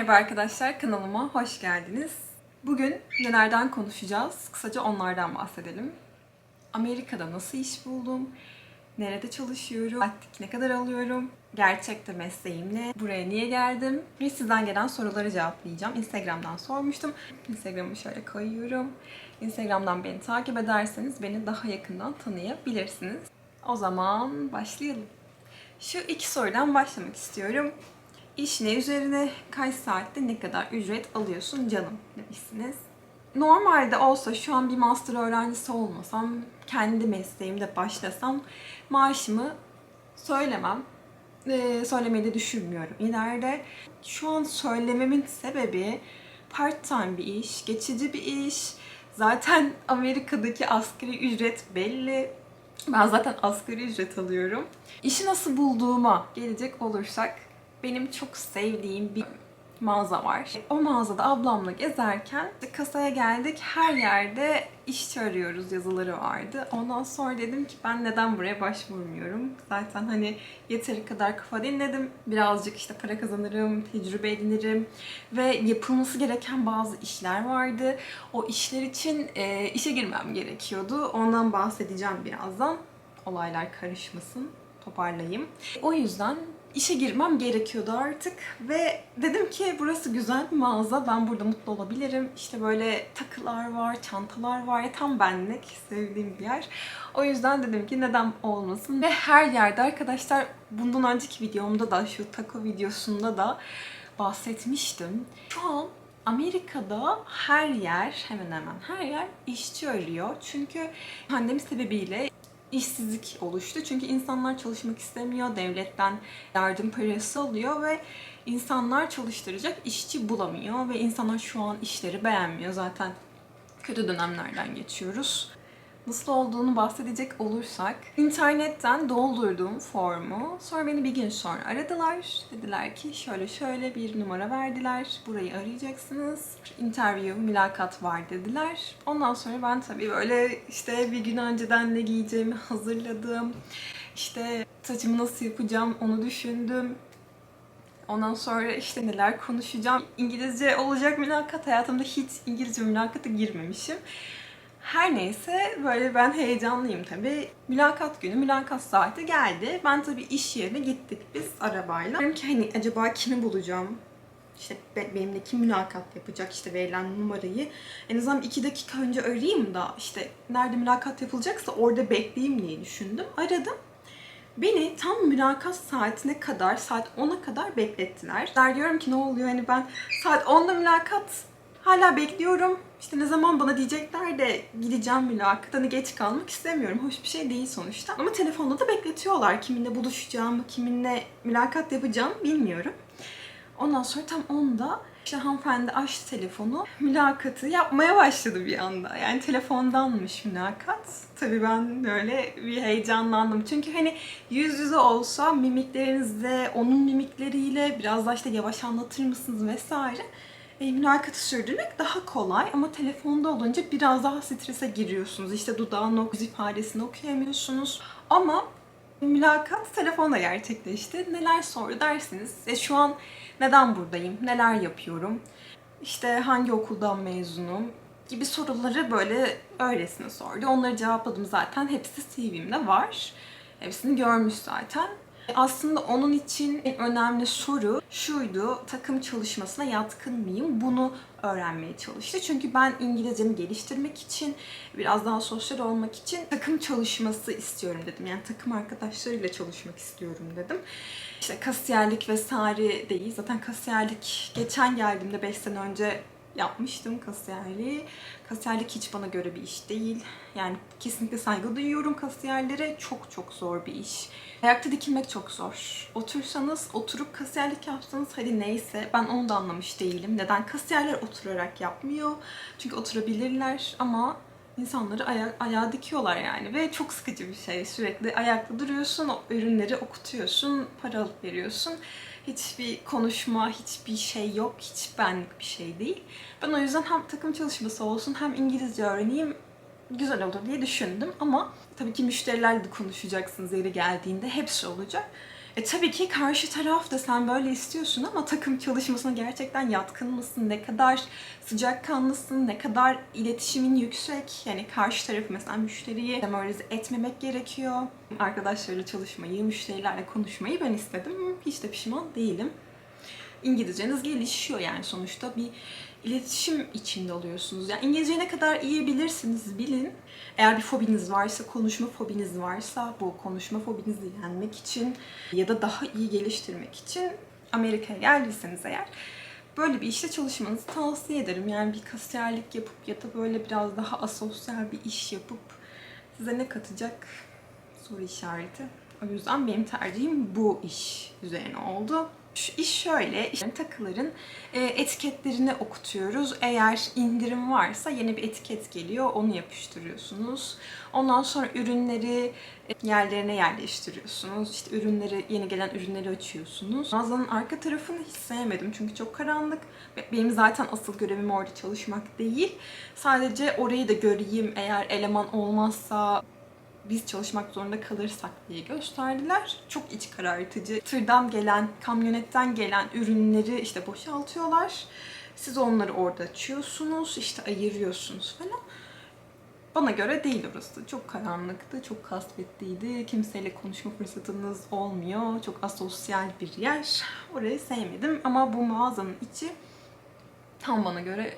Merhaba arkadaşlar, kanalıma hoş geldiniz. Bugün nelerden konuşacağız? Kısaca onlardan bahsedelim. Amerika'da nasıl iş buldum? Nerede çalışıyorum? Saatlik ne kadar alıyorum? Gerçekte mesleğim ne? Buraya niye geldim? Ve sizden gelen soruları cevaplayacağım. Instagram'dan sormuştum. Instagram'ı şöyle koyuyorum. Instagram'dan beni takip ederseniz beni daha yakından tanıyabilirsiniz. O zaman başlayalım. Şu iki sorudan başlamak istiyorum. İş ne üzerine, kaç saatte ne kadar ücret alıyorsun canım demişsiniz. Normalde olsa şu an bir master öğrencisi olmasam, kendi mesleğimde başlasam maaşımı söylemem. Ee, söylemeyi de düşünmüyorum ileride. Şu an söylememin sebebi part time bir iş, geçici bir iş. Zaten Amerika'daki asgari ücret belli. Ben zaten asgari ücret alıyorum. İşi nasıl bulduğuma gelecek olursak benim çok sevdiğim bir mağaza var. O mağazada ablamla gezerken kasaya geldik. Her yerde işçi arıyoruz yazıları vardı. Ondan sonra dedim ki ben neden buraya başvurmuyorum? Zaten hani yeteri kadar kafa dinledim. Birazcık işte para kazanırım, tecrübe edinirim ve yapılması gereken bazı işler vardı. O işler için e, işe girmem gerekiyordu. Ondan bahsedeceğim birazdan. Olaylar karışmasın toparlayayım. O yüzden işe girmem gerekiyordu artık ve dedim ki burası güzel bir mağaza. Ben burada mutlu olabilirim. İşte böyle takılar var, çantalar var. Tam benlik sevdiğim bir yer. O yüzden dedim ki neden olmasın. Ve her yerde arkadaşlar bundan önceki videomda da şu taco videosunda da bahsetmiştim. Şu an Amerika'da her yer, hemen hemen her yer işçi arıyor. Çünkü pandemi sebebiyle işsizlik oluştu. Çünkü insanlar çalışmak istemiyor, devletten yardım parası alıyor ve insanlar çalıştıracak işçi bulamıyor ve insanlar şu an işleri beğenmiyor. Zaten kötü dönemlerden geçiyoruz. Nasıl olduğunu bahsedecek olursak, internetten doldurduğum formu, sonra beni bir gün sonra aradılar. Dediler ki şöyle şöyle bir numara verdiler, burayı arayacaksınız. Interview, mülakat var dediler. Ondan sonra ben tabii böyle işte bir gün önceden ne giyeceğimi hazırladım. İşte saçımı nasıl yapacağım onu düşündüm. Ondan sonra işte neler konuşacağım. İngilizce olacak mülakat. Hayatımda hiç İngilizce mülakata girmemişim. Her neyse böyle ben heyecanlıyım tabii. Mülakat günü, mülakat saati geldi. Ben tabii iş yerine gittik biz arabayla. Dedim ki hani acaba kimi bulacağım? İşte be- benimle kim mülakat yapacak işte verilen numarayı. En azından iki dakika önce arayayım da işte nerede mülakat yapılacaksa orada bekleyeyim diye düşündüm. Aradım. Beni tam mülakat saatine kadar, saat 10'a kadar beklettiler. Der diyorum ki ne oluyor hani ben saat 10'da mülakat hala bekliyorum. İşte ne zaman bana diyecekler de gideceğim mülakata hani geç kalmak istemiyorum. Hoş bir şey değil sonuçta. Ama telefonda da bekletiyorlar. Kiminle buluşacağımı, kiminle mülakat yapacağım bilmiyorum. Ondan sonra tam 10'da işte hanımefendi açtı telefonu. Mülakatı yapmaya başladı bir anda. Yani telefondanmış mülakat. Tabii ben böyle bir heyecanlandım. Çünkü hani yüz yüze olsa mimiklerinizle, onun mimikleriyle biraz da işte yavaş anlatır mısınız vesaire. E, mülakatı sürdürmek daha kolay ama telefonda olunca biraz daha strese giriyorsunuz. İşte dudağın o yüz ifadesini okuyamıyorsunuz. Ama mülakat telefonla gerçekleşti. Neler sordu dersiniz. E, şu an neden buradayım? Neler yapıyorum? İşte hangi okuldan mezunum? gibi soruları böyle öylesine sordu. Onları cevapladım zaten. Hepsi CV'mde var. Hepsini görmüş zaten. Aslında onun için en önemli soru şuydu. Takım çalışmasına yatkın mıyım? Bunu öğrenmeye çalıştı. Çünkü ben İngilizcemi geliştirmek için, biraz daha sosyal olmak için takım çalışması istiyorum dedim. Yani takım arkadaşlarıyla çalışmak istiyorum dedim. İşte kasiyerlik vesaire değil. Zaten kasiyerlik geçen geldiğimde 5 sene önce yapmıştım kasiyerliği. Kasiyerlik hiç bana göre bir iş değil. Yani kesinlikle saygı duyuyorum kasiyerlere. Çok çok zor bir iş. Ayakta dikilmek çok zor. Otursanız, oturup kasiyerlik yapsanız hadi neyse. Ben onu da anlamış değilim. Neden kasiyerler oturarak yapmıyor? Çünkü oturabilirler ama insanları aya ayağa dikiyorlar yani ve çok sıkıcı bir şey. Sürekli ayakta duruyorsun, ürünleri okutuyorsun, para alıp veriyorsun. Hiçbir konuşma, hiçbir şey yok, hiç benlik bir şey değil. Ben o yüzden hem takım çalışması olsun hem İngilizce öğreneyim güzel olur diye düşündüm ama tabii ki müşterilerle de konuşacaksınız yeri geldiğinde hepsi olacak. E tabii ki karşı taraf da sen böyle istiyorsun ama takım çalışmasına gerçekten yatkın mısın? Ne kadar sıcakkanlısın? Ne kadar iletişimin yüksek? Yani karşı tarafı mesela müşteriyi demoralize etmemek gerekiyor. Arkadaşlarıyla çalışmayı, müşterilerle konuşmayı ben istedim. Hiç de pişman değilim. İngilizceniz gelişiyor yani sonuçta bir iletişim içinde oluyorsunuz. Yani İngilizceyi ne kadar iyi bilirsiniz bilin. Eğer bir fobiniz varsa, konuşma fobiniz varsa bu konuşma fobinizi yenmek için ya da daha iyi geliştirmek için Amerika'ya geldiyseniz eğer böyle bir işte çalışmanızı tavsiye ederim. Yani bir kasiyerlik yapıp ya da böyle biraz daha asosyal bir iş yapıp size ne katacak soru işareti. O yüzden benim tercihim bu iş üzerine oldu. Şu iş şöyle, işte takıların e, etiketlerini okutuyoruz. Eğer indirim varsa yeni bir etiket geliyor, onu yapıştırıyorsunuz. Ondan sonra ürünleri e, yerlerine yerleştiriyorsunuz. İşte ürünleri, yeni gelen ürünleri açıyorsunuz. Mağazanın arka tarafını hiç sevmedim çünkü çok karanlık. Benim zaten asıl görevim orada çalışmak değil. Sadece orayı da göreyim, eğer eleman olmazsa biz çalışmak zorunda kalırsak diye gösterdiler. Çok iç karartıcı. Tırdan gelen, kamyonetten gelen ürünleri işte boşaltıyorlar. Siz onları orada açıyorsunuz, işte ayırıyorsunuz falan. Bana göre değil orası. Çok karanlıktı, çok kasvetliydi. Kimseyle konuşma fırsatınız olmuyor. Çok asosyal bir yer. Orayı sevmedim ama bu mağazanın içi tam bana göre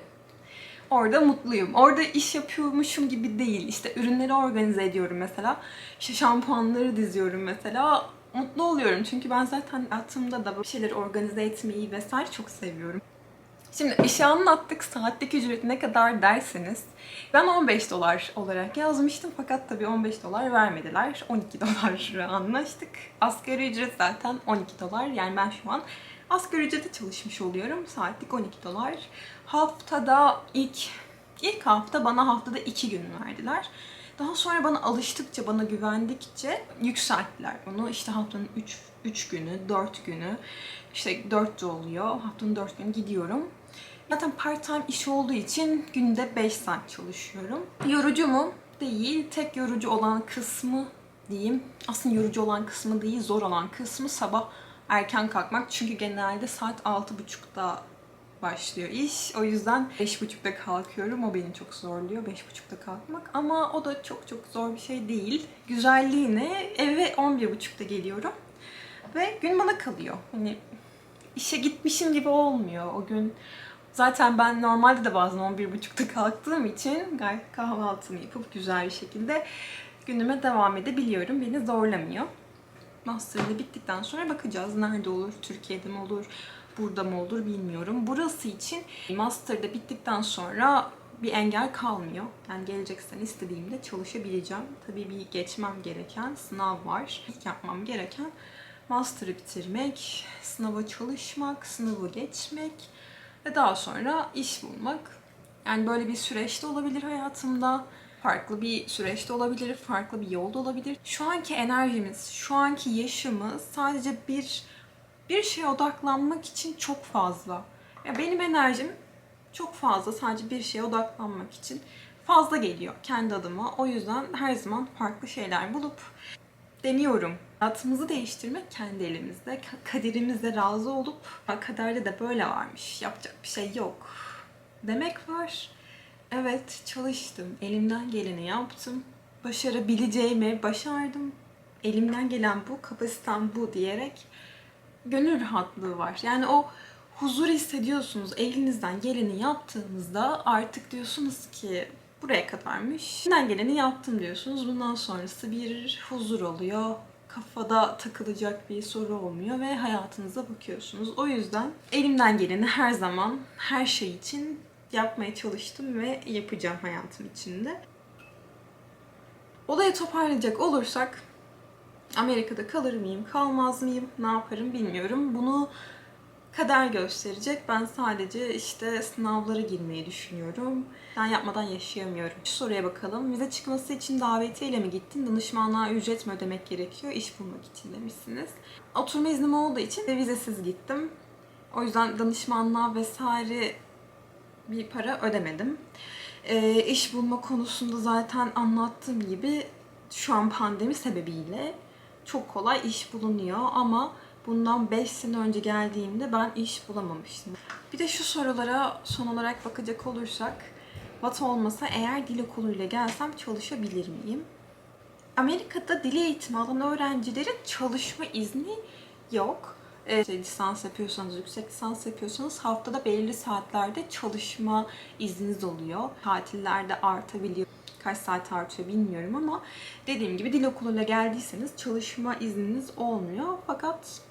Orada mutluyum. Orada iş yapıyormuşum gibi değil. İşte ürünleri organize ediyorum mesela. İşte şampuanları diziyorum mesela. Mutlu oluyorum çünkü ben zaten hayatımda da böyle şeyleri organize etmeyi vesaire çok seviyorum. Şimdi işi anlattık. Saatlik ücret ne kadar derseniz. Ben 15 dolar olarak yazmıştım fakat tabii 15 dolar vermediler. 12 dolar anlaştık. Asgari ücret zaten 12 dolar. Yani ben şu an asgari ücrete çalışmış oluyorum. Saatlik 12 dolar. Haftada ilk ilk hafta bana haftada 2 gün verdiler. Daha sonra bana alıştıkça, bana güvendikçe yükselttiler bunu. İşte haftanın 3 3 günü, 4 günü, işte 4 de oluyor. Haftanın 4 günü gidiyorum. Zaten part time iş olduğu için günde 5 saat çalışıyorum. Yorucu mu? Değil. Tek yorucu olan kısmı diyeyim. Aslında yorucu olan kısmı değil, zor olan kısmı sabah erken kalkmak. Çünkü genelde saat 6.30'da başlıyor iş. O yüzden 5.30'da kalkıyorum. O beni çok zorluyor 5.30'da kalkmak. Ama o da çok çok zor bir şey değil. Güzelliği ne? Eve 11.30'da geliyorum. Ve gün bana kalıyor. Hani işe gitmişim gibi olmuyor o gün. Zaten ben normalde de bazen 11.30'da kalktığım için gayet kahvaltımı yapıp güzel bir şekilde günüme devam edebiliyorum. Beni zorlamıyor. Master'da bittikten sonra bakacağız. Nerede olur? Türkiye'de mi olur? Burada mı olur bilmiyorum. Burası için Master'da bittikten sonra bir engel kalmıyor. Yani geleceksen istediğimde çalışabileceğim. Tabii bir geçmem gereken sınav var. İlk yapmam gereken Master'ı bitirmek, sınava çalışmak, sınavı geçmek ve daha sonra iş bulmak. Yani böyle bir süreçte olabilir hayatımda. Farklı bir süreçte olabilir, farklı bir yolda olabilir. Şu anki enerjimiz, şu anki yaşımız sadece bir bir şeye odaklanmak için çok fazla. Ya benim enerjim çok fazla sadece bir şeye odaklanmak için fazla geliyor kendi adıma. O yüzden her zaman farklı şeyler bulup deniyorum. Hayatımızı değiştirmek kendi elimizde. Kaderimizle razı olup kaderde de böyle varmış. Yapacak bir şey yok. Demek var. Evet çalıştım. Elimden geleni yaptım. Başarabileceğimi başardım. Elimden gelen bu, kapasitem bu diyerek gönül rahatlığı var. Yani o huzur hissediyorsunuz. Elinizden geleni yaptığınızda artık diyorsunuz ki buraya kadarmış. Elimden geleni yaptım diyorsunuz. Bundan sonrası bir huzur oluyor. Kafada takılacak bir soru olmuyor ve hayatınıza bakıyorsunuz. O yüzden elimden geleni her zaman her şey için yapmaya çalıştım ve yapacağım hayatım içinde. Olayı toparlayacak olursak Amerika'da kalır mıyım, kalmaz mıyım, ne yaparım bilmiyorum. Bunu kader gösterecek. Ben sadece işte sınavlara girmeyi düşünüyorum. Ben yapmadan yaşayamıyorum. Şu soruya bakalım. Vize çıkması için davetiyle mi gittin? Danışmanlığa ücret mi ödemek gerekiyor? İş bulmak için demişsiniz. Oturma iznim olduğu için vizesiz gittim. O yüzden danışmanlığa vesaire bir para ödemedim. E, iş bulma konusunda zaten anlattığım gibi şu an pandemi sebebiyle çok kolay iş bulunuyor ama bundan 5 sene önce geldiğimde ben iş bulamamıştım. Bir de şu sorulara son olarak bakacak olursak VAT olmasa eğer dil okuluyla gelsem çalışabilir miyim? Amerika'da dil eğitimi alan öğrencilerin çalışma izni yok. Ee, işte lisans yapıyorsanız, yüksek lisans yapıyorsanız haftada belirli saatlerde çalışma izniniz oluyor. Tatillerde artabiliyor. Kaç saat artıyor bilmiyorum ama dediğim gibi dil okuluyla geldiyseniz çalışma izniniz olmuyor. Fakat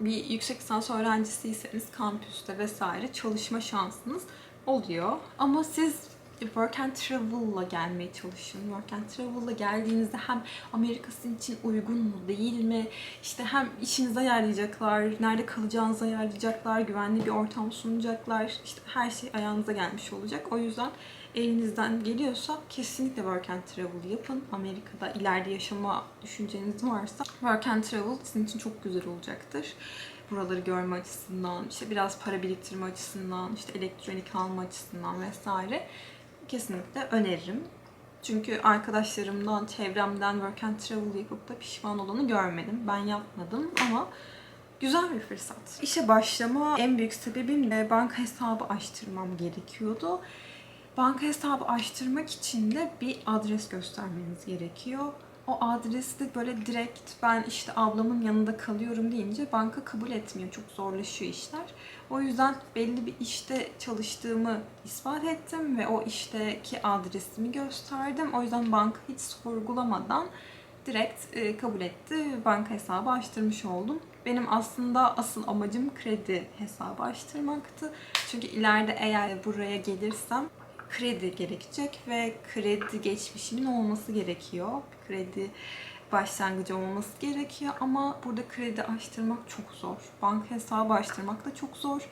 bir yüksek lisans öğrencisiyseniz kampüste vesaire çalışma şansınız oluyor. Ama siz work and travel'la gelmeye çalışın. Work and travel'la geldiğinizde hem Amerika sizin için uygun mu değil mi? İşte hem işinizi ayarlayacaklar, nerede kalacağınızı ayarlayacaklar, güvenli bir ortam sunacaklar. İşte her şey ayağınıza gelmiş olacak. O yüzden elinizden geliyorsa kesinlikle work and travel yapın. Amerika'da ileride yaşama düşünceniz varsa work and travel sizin için çok güzel olacaktır. Buraları görme açısından, işte biraz para biriktirme açısından, işte elektronik alma açısından vesaire kesinlikle öneririm. Çünkü arkadaşlarımdan, çevremden work and travel yapıp da pişman olanı görmedim. Ben yapmadım ama güzel bir fırsat. İşe başlama en büyük sebebim de banka hesabı açtırmam gerekiyordu. Banka hesabı açtırmak için de bir adres göstermeniz gerekiyor. O adresi böyle direkt ben işte ablamın yanında kalıyorum deyince banka kabul etmiyor. Çok zorlaşıyor işler. O yüzden belli bir işte çalıştığımı ispat ettim ve o işteki adresimi gösterdim. O yüzden banka hiç sorgulamadan direkt e, kabul etti banka hesabı açtırmış oldum. Benim aslında asıl amacım kredi hesabı açtırmaktı. Çünkü ileride eğer buraya gelirsem kredi gerekecek ve kredi geçmişimin olması gerekiyor. Kredi başlangıcı olması gerekiyor ama burada kredi açtırmak çok zor. Banka hesabı açtırmak da çok zor.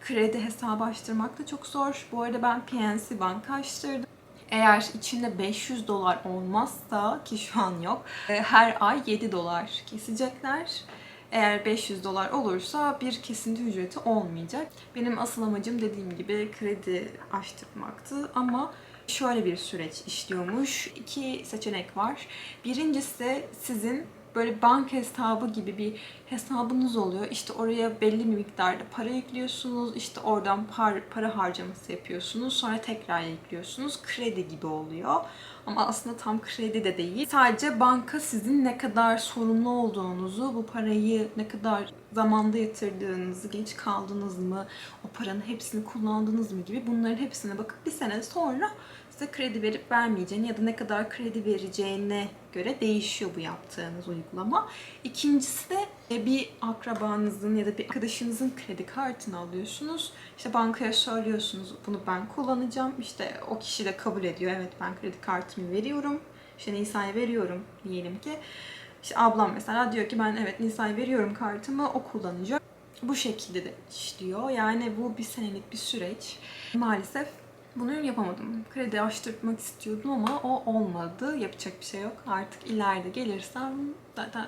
Kredi hesabı açtırmak da çok zor. Bu arada ben PNC banka açtırdım. Eğer içinde 500 dolar olmazsa ki şu an yok, e, her ay 7 dolar kesecekler. Eğer 500 dolar olursa bir kesinti ücreti olmayacak. Benim asıl amacım dediğim gibi kredi açtırmaktı ama şöyle bir süreç işliyormuş. İki seçenek var. Birincisi sizin böyle banka hesabı gibi bir hesabınız oluyor. İşte oraya belli bir miktarda para yüklüyorsunuz. İşte oradan par, para harcaması yapıyorsunuz. Sonra tekrar yüklüyorsunuz. Kredi gibi oluyor. Ama aslında tam kredi de değil. Sadece banka sizin ne kadar sorumlu olduğunuzu, bu parayı ne kadar zamanda yatırdığınızı, geç kaldınız mı, o paranın hepsini kullandınız mı gibi bunların hepsine bakıp bir sene sonra size kredi verip vermeyeceğini ya da ne kadar kredi vereceğine göre değişiyor bu yaptığınız uygulama. İkincisi de e, bir akrabanızın ya da bir arkadaşınızın kredi kartını alıyorsunuz. İşte bankaya söylüyorsunuz bunu ben kullanacağım. İşte o kişi de kabul ediyor. Evet ben kredi kartımı veriyorum. İşte Nisa'ya veriyorum diyelim ki. İşte ablam mesela diyor ki ben evet Nisa'ya veriyorum kartımı o kullanacak. Bu şekilde de işliyor. Yani bu bir senelik bir süreç. Maalesef bunu yapamadım. Kredi açtırmak istiyordum ama o olmadı. Yapacak bir şey yok. Artık ileride gelirsem zaten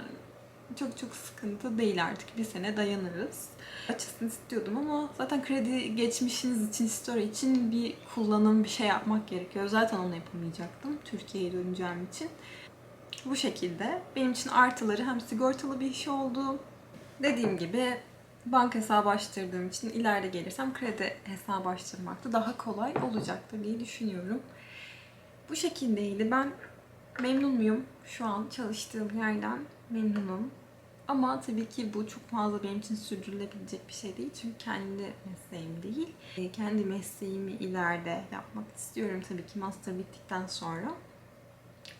çok çok sıkıntı değil artık. Bir sene dayanırız. Açısını istiyordum ama zaten kredi geçmişiniz için, story için bir kullanım, bir şey yapmak gerekiyor. Zaten onu yapamayacaktım Türkiye'ye döneceğim için. Bu şekilde benim için artıları hem sigortalı bir iş oldu. Dediğim gibi banka hesabı açtırdığım için ileride gelirsem kredi hesabı açtırmak da daha kolay olacaktır diye düşünüyorum. Bu şekildeydi. Ben memnun muyum? Şu an çalıştığım yerden memnunum. Ama tabii ki bu çok fazla benim için sürdürülebilecek bir şey değil. Çünkü kendi mesleğim değil. E, Kendi mesleğimi ileride yapmak istiyorum tabii ki master bittikten sonra.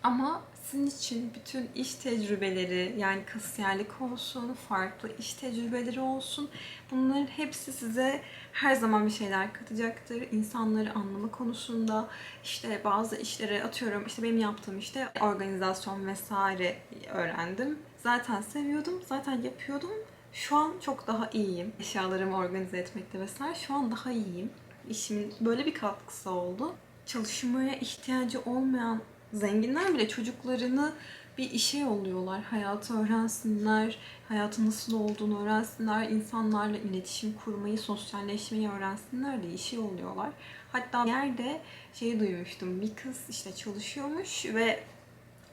Ama sizin için bütün iş tecrübeleri yani kasiyerlik olsun, farklı iş tecrübeleri olsun bunların hepsi size her zaman bir şeyler katacaktır. İnsanları anlama konusunda işte bazı işlere atıyorum işte benim yaptığım işte organizasyon vesaire öğrendim. Zaten seviyordum, zaten yapıyordum. Şu an çok daha iyiyim. Eşyalarımı organize etmekte vesaire şu an daha iyiyim. İşimin böyle bir katkısı oldu. Çalışmaya ihtiyacı olmayan zenginler bile çocuklarını bir işe yolluyorlar. Hayatı öğrensinler, hayatın nasıl olduğunu öğrensinler, insanlarla iletişim kurmayı, sosyalleşmeyi öğrensinler diye işe yolluyorlar. Hatta yerde şeyi duymuştum. Bir kız işte çalışıyormuş ve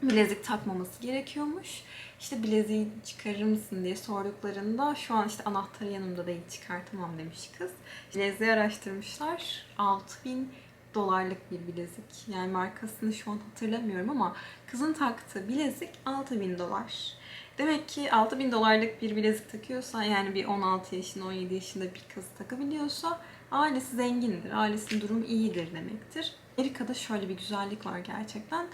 bilezik takmaması gerekiyormuş. İşte bileziği çıkarır mısın diye sorduklarında şu an işte anahtarı yanımda değil çıkartamam demiş kız. Bileziği araştırmışlar. 6000 dolarlık bir bilezik. Yani markasını şu an hatırlamıyorum ama kızın taktığı bilezik 6000 dolar. Demek ki 6000 dolarlık bir bilezik takıyorsa yani bir 16 yaşında 17 yaşında bir kız takabiliyorsa ailesi zengindir. Ailesinin durumu iyidir demektir. Amerika'da şöyle bir güzellik var gerçekten.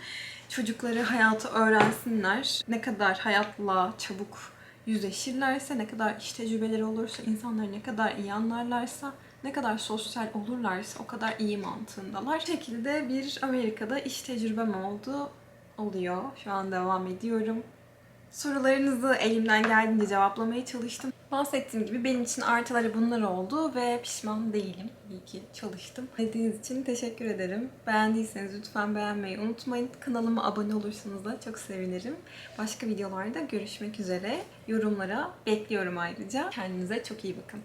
Çocukları hayatı öğrensinler. Ne kadar hayatla çabuk yüzleşirlerse, ne kadar iş tecrübeleri olursa, insanları ne kadar iyi anlarlarsa, ne kadar sosyal olurlarsa o kadar iyi mantığındalar. Bu şekilde bir Amerika'da iş tecrübem oldu. Oluyor. Şu an devam ediyorum. Sorularınızı elimden geldiğince cevaplamaya çalıştım. Bahsettiğim gibi benim için artıları bunlar oldu ve pişman değilim. İyi ki çalıştım. Dinlediğiniz için teşekkür ederim. Beğendiyseniz lütfen beğenmeyi unutmayın. Kanalıma abone olursanız da çok sevinirim. Başka videolarda görüşmek üzere. Yorumlara bekliyorum ayrıca. Kendinize çok iyi bakın.